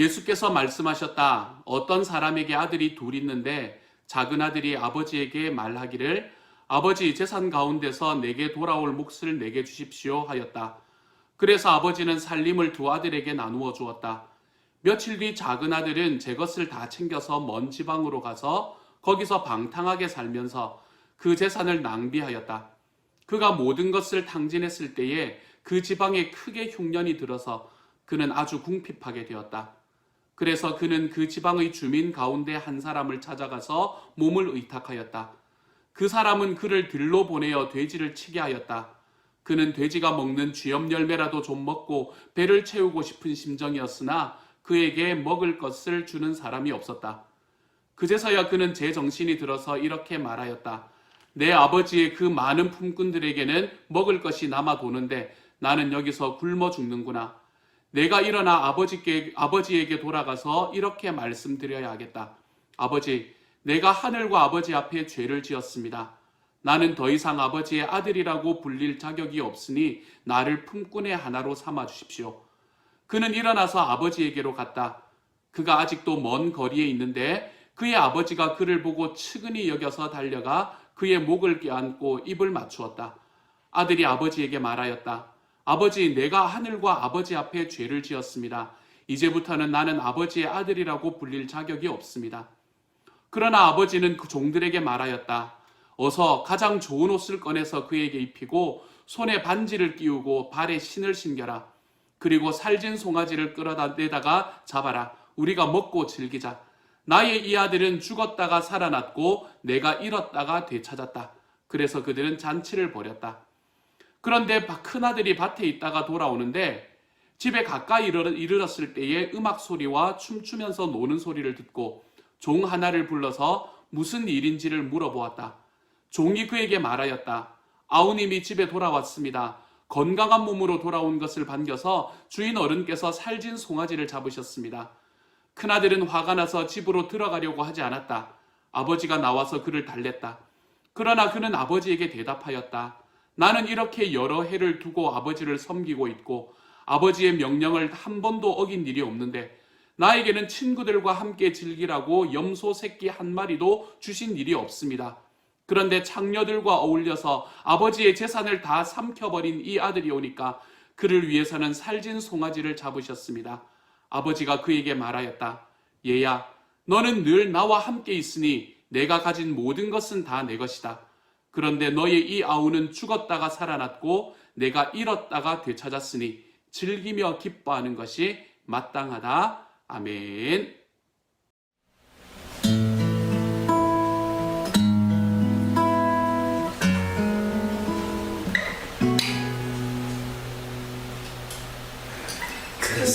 예수께서 말씀하셨다. 어떤 사람에게 아들이 둘 있는데 작은 아들이 아버지에게 말하기를 아버지 재산 가운데서 내게 돌아올 몫을 내게 주십시오 하였다. 그래서 아버지는 살림을 두 아들에게 나누어 주었다. 며칠 뒤 작은 아들은 제 것을 다 챙겨서 먼 지방으로 가서 거기서 방탕하게 살면서 그 재산을 낭비하였다. 그가 모든 것을 탕진했을 때에 그 지방에 크게 흉년이 들어서 그는 아주 궁핍하게 되었다. 그래서 그는 그 지방의 주민 가운데 한 사람을 찾아가서 몸을 의탁하였다. 그 사람은 그를 들로 보내어 돼지를 치게 하였다. 그는 돼지가 먹는 쥐염 열매라도 좀 먹고 배를 채우고 싶은 심정이었으나 그에게 먹을 것을 주는 사람이 없었다. 그제서야 그는 제 정신이 들어서 이렇게 말하였다. 내 아버지의 그 많은 품꾼들에게는 먹을 것이 남아 도는데 나는 여기서 굶어 죽는구나. 내가 일어나 아버지께, 아버지에게 돌아가서 이렇게 말씀드려야 하겠다. 아버지, 내가 하늘과 아버지 앞에 죄를 지었습니다. 나는 더 이상 아버지의 아들이라고 불릴 자격이 없으니 나를 품꾼의 하나로 삼아 주십시오. 그는 일어나서 아버지에게로 갔다. 그가 아직도 먼 거리에 있는데 그의 아버지가 그를 보고 측은히 여겨서 달려가 그의 목을 껴안고 입을 맞추었다. 아들이 아버지에게 말하였다. 아버지, 내가 하늘과 아버지 앞에 죄를 지었습니다. 이제부터는 나는 아버지의 아들이라고 불릴 자격이 없습니다. 그러나 아버지는 그 종들에게 말하였다. 어서 가장 좋은 옷을 꺼내서 그에게 입히고 손에 반지를 끼우고 발에 신을 신겨라. 그리고 살진 송아지를 끌어다 내다가 잡아라. 우리가 먹고 즐기자. 나의 이 아들은 죽었다가 살아났고 내가 잃었다가 되찾았다. 그래서 그들은 잔치를 벌였다. 그런데 큰 아들이 밭에 있다가 돌아오는데 집에 가까이 이르- 이르렀을 때에 음악 소리와 춤추면서 노는 소리를 듣고 종 하나를 불러서 무슨 일인지를 물어보았다. 종이 그에게 말하였다. 아우님이 집에 돌아왔습니다. 건강한 몸으로 돌아온 것을 반겨서 주인 어른께서 살진 송아지를 잡으셨습니다. 큰아들은 화가 나서 집으로 들어가려고 하지 않았다. 아버지가 나와서 그를 달랬다. 그러나 그는 아버지에게 대답하였다. 나는 이렇게 여러 해를 두고 아버지를 섬기고 있고 아버지의 명령을 한 번도 어긴 일이 없는데 나에게는 친구들과 함께 즐기라고 염소 새끼 한 마리도 주신 일이 없습니다. 그런데 창녀들과 어울려서 아버지의 재산을 다 삼켜버린 이 아들이 오니까 그를 위해서는 살진 송아지를 잡으셨습니다. 아버지가 그에게 말하였다. 얘야, 너는 늘 나와 함께 있으니 내가 가진 모든 것은 다 내 것이다. 그런데 너의 이 아우는 죽었다가 살아났고 내가 잃었다가 되찾았으니 즐기며 기뻐하는 것이 마땅하다. 아멘. 그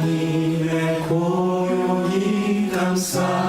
힘의 고요히 감싸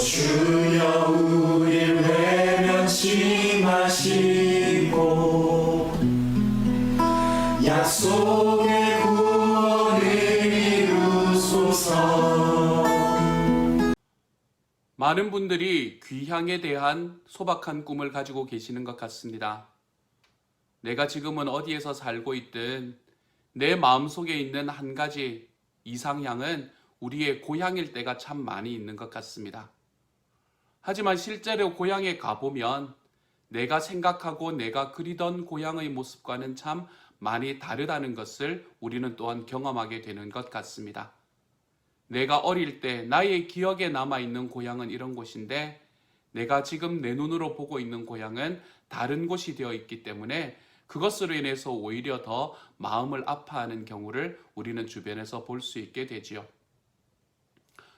주여 우릴 외면치 마시고 약속의 구원을 이루소서 많은 분들이 귀향에 대한 소박한 꿈을 가지고 계시는 것 같습니다. 내가 지금은 어디에서 살고 있든 내 마음속에 있는 한 가지 이상향은 우리의 고향일 때가 참 많이 있는 것 같습니다. 하지만 실제로 고향에 가보면 내가 생각하고 내가 그리던 고향의 모습과는 참 많이 다르다는 것을 우리는 또한 경험하게 되는 것 같습니다. 내가 어릴 때 나의 기억에 남아 있는 고향은 이런 곳인데 내가 지금 내 눈으로 보고 있는 고향은 다른 곳이 되어 있기 때문에 그것으로 인해서 오히려 더 마음을 아파하는 경우를 우리는 주변에서 볼 수 있게 되지요.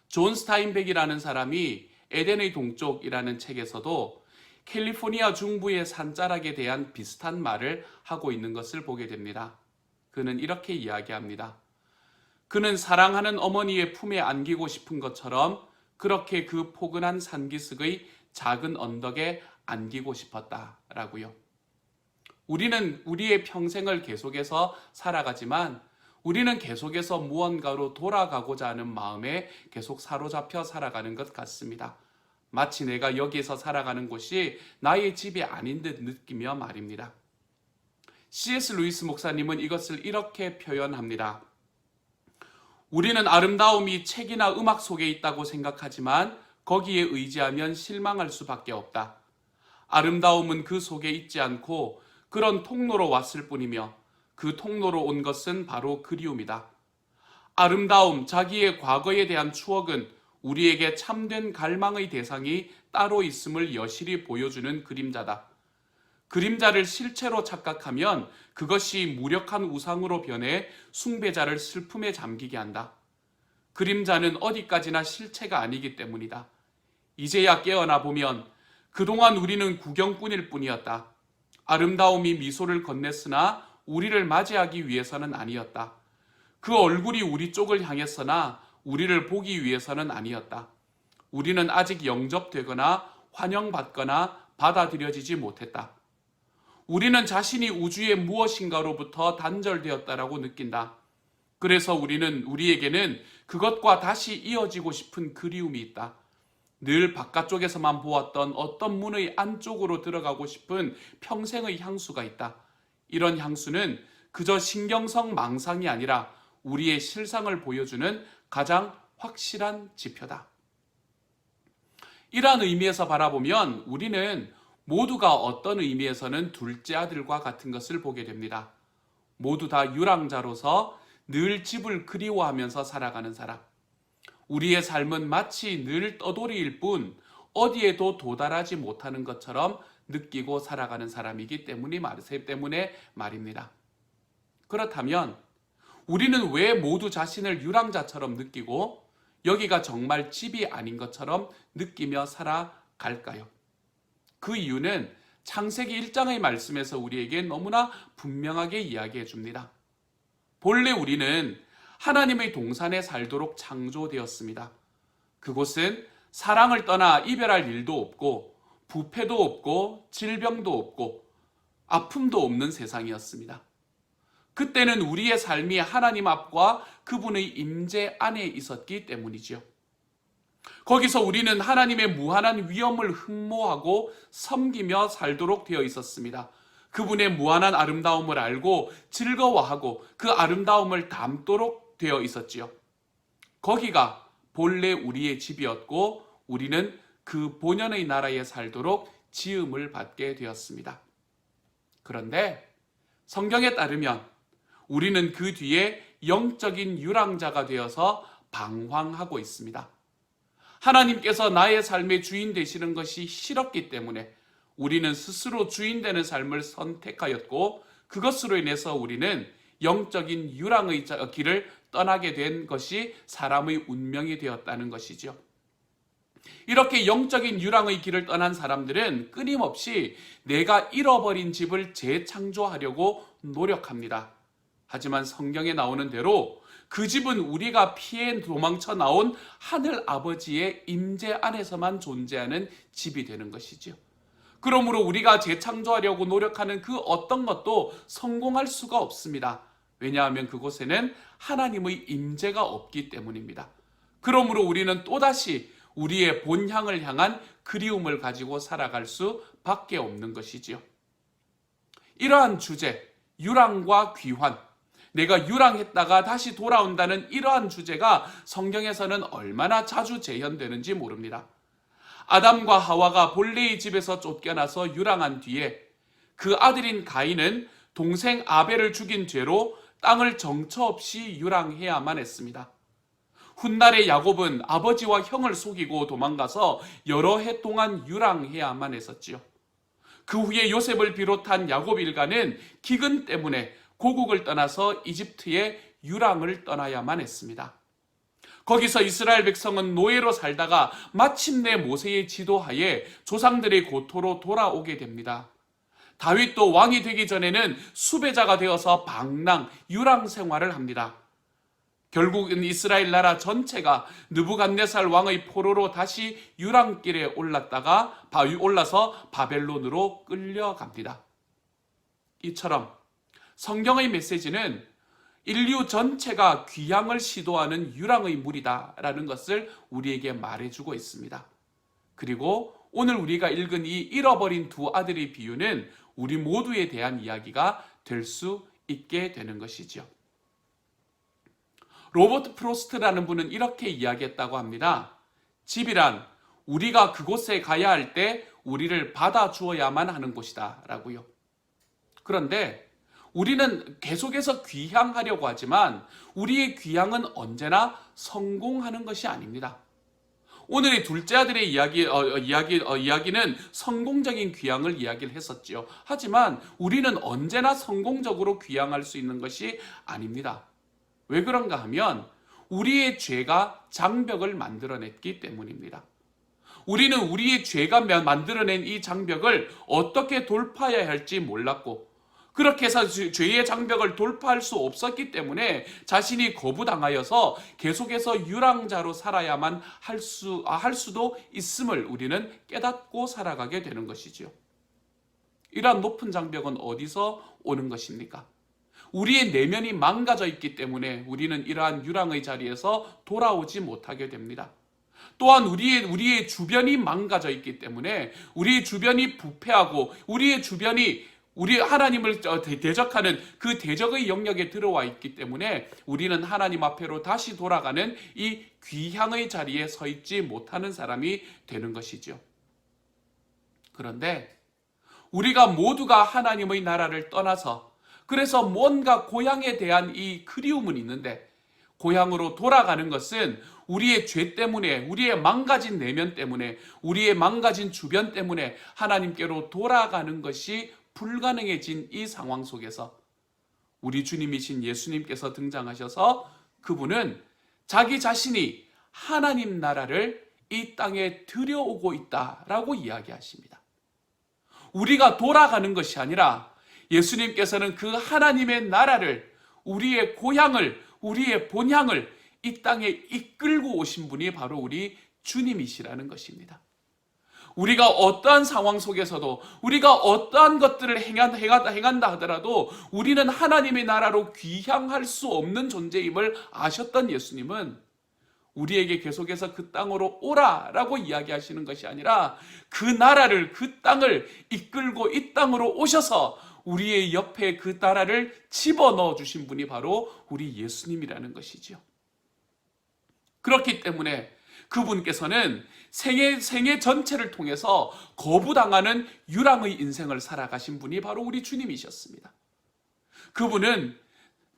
존 스타인백이라는 사람이 에덴의 동쪽이라는 책에서도 캘리포니아 중부의 산자락에 대한 비슷한 말을 하고 있는 것을 보게 됩니다. 그는 이렇게 이야기합니다. 그는 사랑하는 어머니의 품에 안기고 싶은 것처럼 그렇게 그 포근한 산기슭의 작은 언덕에 안기고 싶었다라고요. 우리는 우리의 평생을 계속해서 살아가지만 우리는 계속해서 무언가로 돌아가고자 하는 마음에 계속 사로잡혀 살아가는 것 같습니다. 마치 내가 여기에서 살아가는 곳이 나의 집이 아닌 듯 느끼며 말입니다. C.S. 루이스 목사님은 이것을 이렇게 표현합니다. 우리는 아름다움이 책이나 음악 속에 있다고 생각하지만 거기에 의지하면 실망할 수밖에 없다. 아름다움은 그 속에 있지 않고 그런 통로로 왔을 뿐이며 그 통로로 온 것은 바로 그리움이다. 아름다움, 자기의 과거에 대한 추억은 우리에게 참된 갈망의 대상이 따로 있음을 여실히 보여주는 그림자다. 그림자를 실체로 착각하면 그것이 무력한 우상으로 변해 숭배자를 슬픔에 잠기게 한다. 그림자는 어디까지나 실체가 아니기 때문이다. 이제야 깨어나 보면 그동안 우리는 구경꾼일 뿐이었다. 아름다움이 미소를 건넸으나 우리를 맞이하기 위해서는 아니었다. 그 얼굴이 우리 쪽을 향했으나 우리를 보기 위해서는 아니었다. 우리는 아직 영접되거나 환영받거나 받아들여지지 못했다. 우리는 자신이 우주의 무엇인가로부터 단절되었다라고 느낀다. 그래서 우리는 우리에게는 그것과 다시 이어지고 싶은 그리움이 있다. 늘 바깥쪽에서만 보았던 어떤 문의 안쪽으로 들어가고 싶은 평생의 향수가 있다. 이런 향수는 그저 신경성 망상이 아니라 우리의 실상을 보여주는 가장 확실한 지표다. 이러한 의미에서 바라보면 우리는 모두가 어떤 의미에서는 둘째 아들과 같은 것을 보게 됩니다. 모두 다 유랑자로서 늘 집을 그리워하면서 살아가는 사람. 우리의 삶은 마치 늘 떠돌이일 뿐 어디에도 도달하지 못하는 것처럼 느끼고 살아가는 사람이기 때문에 말입니다. 그렇다면 우리는 왜 모두 자신을 유랑자처럼 느끼고 여기가 정말 집이 아닌 것처럼 느끼며 살아갈까요? 그 이유는 창세기 1장의 말씀에서 우리에게 너무나 분명하게 이야기해 줍니다. 본래 우리는 하나님의 동산에 살도록 창조되었습니다. 그곳은 사랑을 떠나 이별할 일도 없고 부패도 없고 질병도 없고 아픔도 없는 세상이었습니다. 그때는 우리의 삶이 하나님 앞과 그분의 임재 안에 있었기 때문이지요. 거기서 우리는 하나님의 무한한 위엄을 흠모하고 섬기며 살도록 되어 있었습니다. 그분의 무한한 아름다움을 알고 즐거워하고 그 아름다움을 담도록 되어 있었지요. 거기가 본래 우리의 집이었고 우리는 그 본연의 나라에 살도록 지음을 받게 되었습니다. 그런데 성경에 따르면 우리는 그 뒤에 영적인 유랑자가 되어서 방황하고 있습니다. 하나님께서 나의 삶의 주인 되시는 것이 싫었기 때문에 우리는 스스로 주인 되는 삶을 선택하였고 그것으로 인해서 우리는 영적인 유랑의 길을 떠나게 된 것이 사람의 운명이 되었다는 것이지요. 이렇게 영적인 유랑의 길을 떠난 사람들은 끊임없이 내가 잃어버린 집을 재창조하려고 노력합니다. 하지만 성경에 나오는 대로 그 집은 우리가 피해 도망쳐 나온 하늘 아버지의 임재 안에서만 존재하는 집이 되는 것이지요. 그러므로 우리가 재창조하려고 노력하는 그 어떤 것도 성공할 수가 없습니다. 왜냐하면 그곳에는 하나님의 임재가 없기 때문입니다. 그러므로 우리는 또다시 우리의 본향을 향한 그리움을 가지고 살아갈 수밖에 없는 것이지요. 이러한 주제, 유랑과 귀환, 내가 유랑했다가 다시 돌아온다는 이러한 주제가 성경에서는 얼마나 자주 재현되는지 모릅니다. 아담과 하와가 본래의 집에서 쫓겨나서 유랑한 뒤에 그 아들인 가인은 동생 아벨을 죽인 죄로 땅을 정처 없이 유랑해야만 했습니다. 훗날의 야곱은 아버지와 형을 속이고 도망가서 여러 해 동안 유랑해야만 했었지요. 그 후에 요셉을 비롯한 야곱 일가는 기근 때문에 고국을 떠나서 이집트의 유랑을 떠나야만 했습니다. 거기서 이스라엘 백성은 노예로 살다가 마침내 모세의 지도하에 조상들의 고토로 돌아오게 됩니다. 다윗도 왕이 되기 전에는 수배자가 되어서 방랑, 유랑 생활을 합니다. 결국은 이스라엘 나라 전체가 느부갓네살 왕의 포로로 다시 유랑길에 올랐다가 바- 올라서 바벨론으로 끌려갑니다. 이처럼 성경의 메시지는 인류 전체가 귀향을 시도하는 유랑의 물이다라는 것을 우리에게 말해주고 있습니다. 그리고 오늘 우리가 읽은 이 잃어버린 두 아들의 비유는 우리 모두에 대한 이야기가 될 수 있게 되는 것이지요. 로버트 프로스트라는 분은 이렇게 이야기했다고 합니다. 집이란 우리가 그곳에 가야 할 때 우리를 받아 주어야만 하는 곳이다. 라고요. 그런데 우리는 계속해서 귀향하려고 하지만 우리의 귀향은 언제나 성공하는 것이 아닙니다. 오늘의 둘째 아들의 이야기, 어, 어, 이야기, 어, 이야기는 성공적인 귀향을 이야기를 했었지요. 하지만 우리는 언제나 성공적으로 귀향할 수 있는 것이 아닙니다. 왜 그런가 하면 우리의 죄가 장벽을 만들어냈기 때문입니다. 우리는 우리의 죄가 만들어낸 이 장벽을 어떻게 돌파해야 할지 몰랐고 그렇게 해서 죄의 장벽을 돌파할 수 없었기 때문에 자신이 거부당하여서 계속해서 유랑자로 살아야만 할 수, 아, 할 수도 있음을 우리는 깨닫고 살아가게 되는 것이지요. 이러한 높은 장벽은 어디서 오는 것입니까? 우리의 내면이 망가져 있기 때문에 우리는 이러한 유랑의 자리에서 돌아오지 못하게 됩니다. 또한 우리의 우리의 주변이 망가져 있기 때문에 우리의 주변이 부패하고 우리의 주변이 우리 하나님을 대적하는 그 대적의 영역에 들어와 있기 때문에 우리는 하나님 앞에로 다시 돌아가는 이 귀향의 자리에 서 있지 못하는 사람이 되는 것이죠. 그런데 우리가 모두가 하나님의 나라를 떠나서 그래서 뭔가 고향에 대한 이 그리움은 있는데 고향으로 돌아가는 것은 우리의 죄 때문에, 우리의 망가진 내면 때문에, 우리의 망가진 주변 때문에 하나님께로 돌아가는 것이 불가능해진 이 상황 속에서 우리 주님이신 예수님께서 등장하셔서 그분은 자기 자신이 하나님 나라를 이 땅에 들여오고 있다라고 이야기하십니다. 우리가 돌아가는 것이 아니라 예수님께서는 그 하나님의 나라를 우리의 고향을 우리의 본향을 이 땅에 이끌고 오신 분이 바로 우리 주님이시라는 것입니다. 우리가 어떠한 상황 속에서도 우리가 어떠한 것들을 행한, 행한다, 행한다 하더라도 우리는 하나님의 나라로 귀향할 수 없는 존재임을 아셨던 예수님은 우리에게 계속해서 그 땅으로 오라라고 이야기하시는 것이 아니라 그 나라를 그 땅을 이끌고 이 땅으로 오셔서 우리의 옆에 그 나라를 집어넣어 주신 분이 바로 우리 예수님이라는 것이죠. 그렇기 때문에 그분께서는 생애, 생애 전체를 통해서 거부당하는 유랑의 인생을 살아가신 분이 바로 우리 주님이셨습니다. 그분은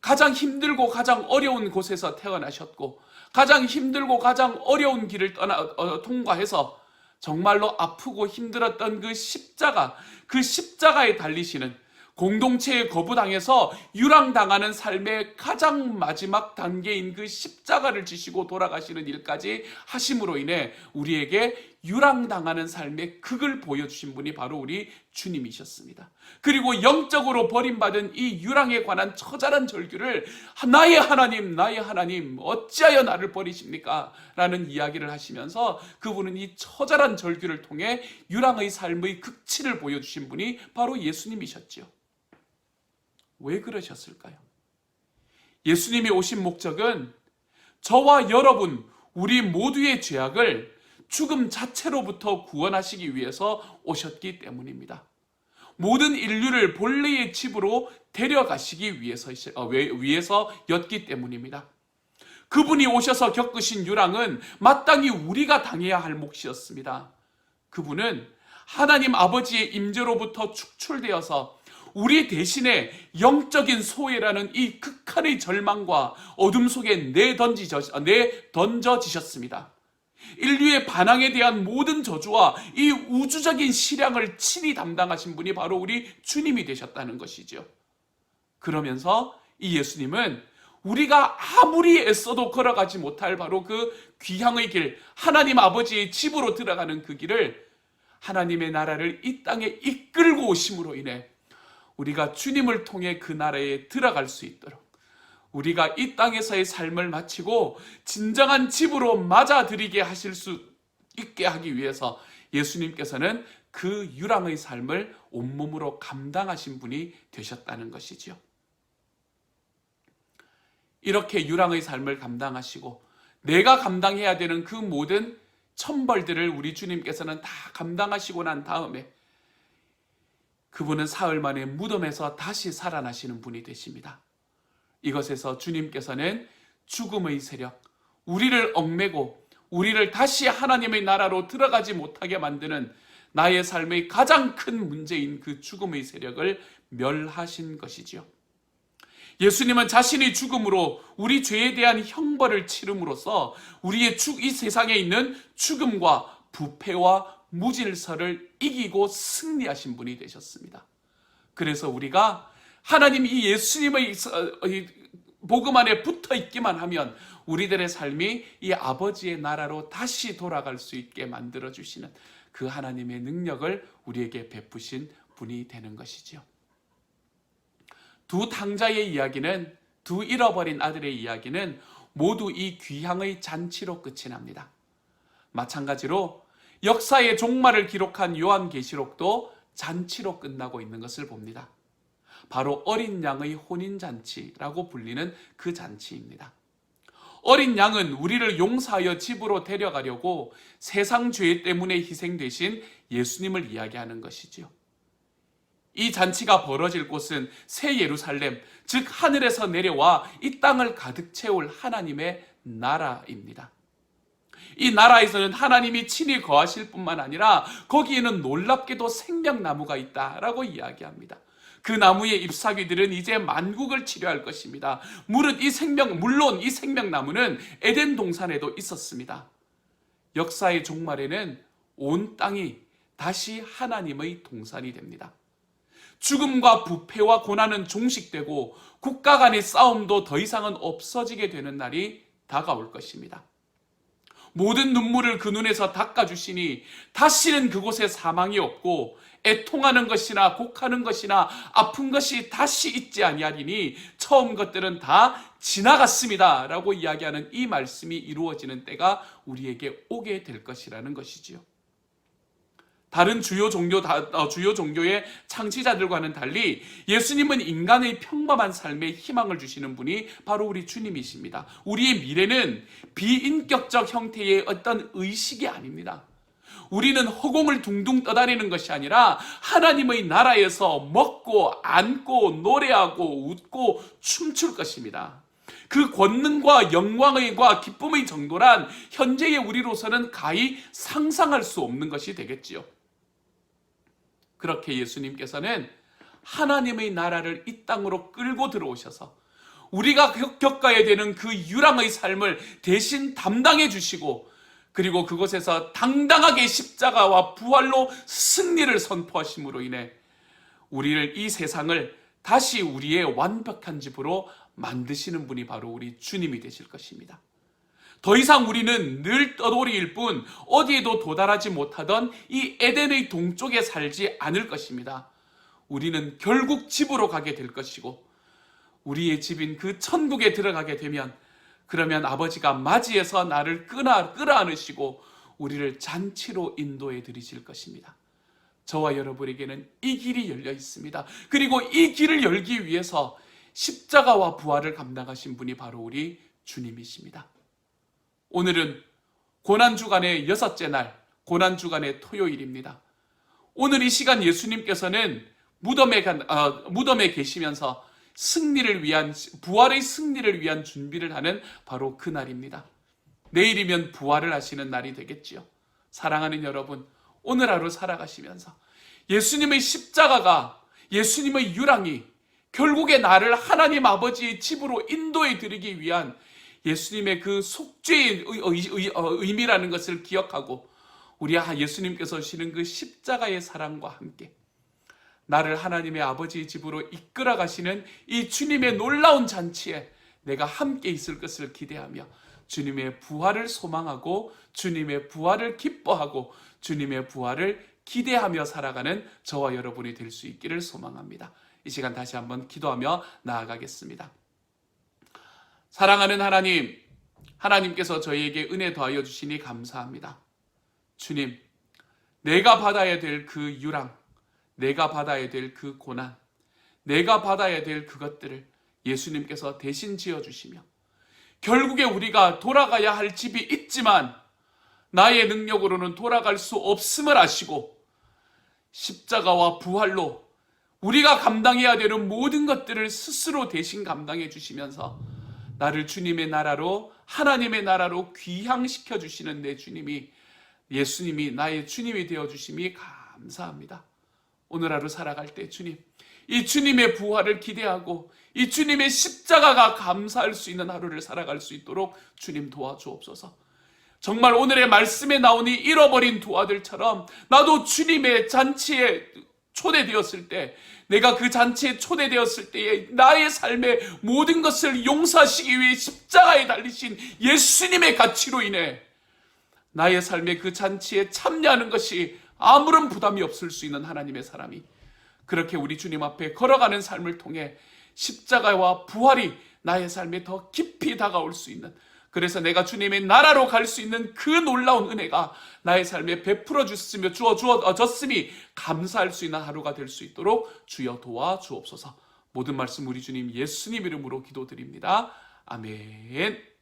가장 힘들고 가장 어려운 곳에서 태어나셨고, 가장 힘들고 가장 어려운 길을 떠나, 어, 통과해서 정말로 아프고 힘들었던 그 십자가, 그 십자가에 달리시는 공동체에 거부당해서 유랑당하는 삶의 가장 마지막 단계인 그 십자가를 지시고 돌아가시는 일까지 하심으로 인해 우리에게 유랑당하는 삶의 극을 보여주신 분이 바로 우리 주님이셨습니다. 그리고 영적으로 버림받은 이 유랑에 관한 처절한 절규를 나의 하나님, 나의 하나님, 어찌하여 나를 버리십니까? 라는 이야기를 하시면서 그분은 이 처절한 절규를 통해 유랑의 삶의 극치를 보여주신 분이 바로 예수님이셨지요. 왜 그러셨을까요? 예수님이 오신 목적은 저와 여러분, 우리 모두의 죄악을 죽음 자체로부터 구원하시기 위해서 오셨기 때문입니다. 모든 인류를 본래의 집으로 데려가시기 위해서, 어, 위해서였기 때문입니다. 그분이 오셔서 겪으신 유랑은 마땅히 우리가 당해야 할 몫이었습니다. 그분은 하나님 아버지의 임재로부터 축출되어서 우리 대신에 영적인 소외라는 이 극한의 절망과 어둠 속에 내던져지셨습니다. 인류의 반항에 대한 모든 저주와 이 우주적인 시량을 친히 담당하신 분이 바로 우리 주님이 되셨다는 것이죠. 그러면서 이 예수님은 우리가 아무리 애써도 걸어가지 못할 바로 그 귀향의 길, 하나님 아버지의 집으로 들어가는 그 길을 하나님의 나라를 이 땅에 이끌고 오심으로 인해 우리가 주님을 통해 그 나라에 들어갈 수 있도록 우리가 이 땅에서의 삶을 마치고 진정한 집으로 맞아들이게 하실 수 있게 하기 위해서 예수님께서는 그 유랑의 삶을 온몸으로 감당하신 분이 되셨다는 것이지요. 이렇게 유랑의 삶을 감당하시고 내가 감당해야 되는 그 모든 천벌들을 우리 주님께서는 다 감당하시고 난 다음에 그분은 사흘 만에 무덤에서 다시 살아나시는 분이 되십니다. 이것에서 주님께서는 죽음의 세력, 우리를 얽매고 우리를 다시 하나님의 나라로 들어가지 못하게 만드는 나의 삶의 가장 큰 문제인 그 죽음의 세력을 멸하신 것이지요. 예수님은 자신의 죽음으로 우리 죄에 대한 형벌을 치름으로써 우리의 죽, 이 세상에 있는 죽음과 부패와 무질서를 이기고 승리하신 분이 되셨습니다. 그래서 우리가 하나님 이 예수님의 어, 이 복음 안에 붙어 있기만 하면 우리들의 삶이 이 아버지의 나라로 다시 돌아갈 수 있게 만들어 주시는 그 하나님의 능력을 우리에게 베푸신 분이 되는 것이지요. 두 탕자의 이야기는 두 잃어버린 아들의 이야기는 모두 이 귀향의 잔치로 끝이 납니다. 마찬가지로 역사의 종말을 기록한 요한계시록도 잔치로 끝나고 있는 것을 봅니다. 바로 어린 양의 혼인 잔치라고 불리는 그 잔치입니다. 어린 양은 우리를 용서하여 집으로 데려가려고 세상 죄 때문에 희생되신 예수님을 이야기하는 것이지요. 이 잔치가 벌어질 곳은 새 예루살렘, 즉 하늘에서 내려와 이 땅을 가득 채울 하나님의 나라입니다. 이 나라에서는 하나님이 친히 거하실 뿐만 아니라 거기에는 놀랍게도 생명나무가 있다라고 이야기합니다. 그 나무의 잎사귀들은 이제 만국을 치료할 것입니다. 물은 이 생명, 물론 이 생명나무는 에덴 동산에도 있었습니다. 역사의 종말에는 온 땅이 다시 하나님의 동산이 됩니다. 죽음과 부패와 고난은 종식되고 국가 간의 싸움도 더 이상은 없어지게 되는 날이 다가올 것입니다. 모든 눈물을 그 눈에서 닦아주시니 다시는 그곳에 사망이 없고 애통하는 것이나 곡하는 것이나 아픈 것이 다시 있지 아니하리니 처음 것들은 다 지나갔습니다. 라고 이야기하는 이 말씀이 이루어지는 때가 우리에게 오게 될 것이라는 것이지요. 다른 주요 종교 어, 주요 종교의 창시자들과는 달리 예수님은 인간의 평범한 삶에 희망을 주시는 분이 바로 우리 주님이십니다. 우리의 미래는 비인격적 형태의 어떤 의식이 아닙니다. 우리는 허공을 둥둥 떠다니는 것이 아니라 하나님의 나라에서 먹고 앉고 노래하고 웃고 춤출 것입니다. 그 권능과 영광의과 기쁨의 정도란 현재의 우리로서는 가히 상상할 수 없는 것이 되겠지요. 그렇게 예수님께서는 하나님의 나라를 이 땅으로 끌고 들어오셔서 우리가 겪어야 되는 그 유랑의 삶을 대신 담당해 주시고 그리고 그곳에서 당당하게 십자가와 부활로 승리를 선포하심으로 인해 우리를 이 세상을 다시 우리의 완벽한 집으로 만드시는 분이 바로 우리 주님이 되실 것입니다. 더 이상 우리는 늘 떠돌이일 뿐 어디에도 도달하지 못하던 이 에덴의 동쪽에 살지 않을 것입니다. 우리는 결국 집으로 가게 될 것이고 우리의 집인 그 천국에 들어가게 되면 그러면 아버지가 맞이해서 나를 끌어, 끌어안으시고 우리를 잔치로 인도해 드리실 것입니다. 저와 여러분에게는 이 길이 열려 있습니다. 그리고 이 길을 열기 위해서 십자가와 부활을 감당하신 분이 바로 우리 주님이십니다. 오늘은 고난주간의 여섯째 날, 고난주간의 토요일입니다. 오늘 이 시간 예수님께서는 무덤에, 어, 무덤에 계시면서 승리를 위한, 부활의 승리를 위한 준비를 하는 바로 그 날입니다. 내일이면 부활을 하시는 날이 되겠지요. 사랑하는 여러분, 오늘 하루 살아가시면서 예수님의 십자가가, 예수님의 유랑이 결국에 나를 하나님 아버지의 집으로 인도해 드리기 위한 예수님의 그 속죄의 어, 의미라는 것을 기억하고 우리 예수님께서 시는 그 십자가의 사랑과 함께 나를 하나님의 아버지의 집으로 이끌어 가시는 이 주님의 놀라운 잔치에 내가 함께 있을 것을 기대하며 주님의 부활을 소망하고 주님의 부활을 기뻐하고 주님의 부활을 기대하며 살아가는 저와 여러분이 될 수 있기를 소망합니다. 이 시간 다시 한번 기도하며 나아가겠습니다. 사랑하는 하나님, 하나님께서 저희에게 은혜 더하여 주시니 감사합니다. 주님, 내가 받아야 될 그 유랑, 내가 받아야 될 그 고난, 내가 받아야 될 그것들을 예수님께서 대신 지어주시며, 결국에 우리가 돌아가야 할 집이 있지만, 나의 능력으로는 돌아갈 수 없음을 아시고, 십자가와 부활로 우리가 감당해야 되는 모든 것들을 스스로 대신 감당해 주시면서, 나를 주님의 나라로, 하나님의 나라로 귀향시켜 주시는 내 주님이 예수님이 나의 주님이 되어 주심이 감사합니다. 오늘 하루 살아갈 때 주님, 이 주님의 부활을 기대하고 이 주님의 십자가가 감사할 수 있는 하루를 살아갈 수 있도록 주님 도와주옵소서. 정말 오늘의 말씀에 나오니 잃어버린 두 아들처럼 나도 주님의 잔치에 초대되었을 때 내가 그 잔치에 초대되었을 때에 나의 삶의 모든 것을 용서하시기 위해 십자가에 달리신 예수님의 가치로 인해 나의 삶의 그 잔치에 참여하는 것이 아무런 부담이 없을 수 있는 하나님의 사람이 그렇게 우리 주님 앞에 걸어가는 삶을 통해 십자가와 부활이 나의 삶에 더 깊이 다가올 수 있는 그래서 내가 주님의 나라로 갈 수 있는 그 놀라운 은혜가 나의 삶에 베풀어 주셨으며 주어 주어졌음이 감사할 수 있는 하루가 될 수 있도록 주여 도와 주옵소서. 모든 말씀 우리 주님 예수님 이름으로 기도드립니다. 아멘.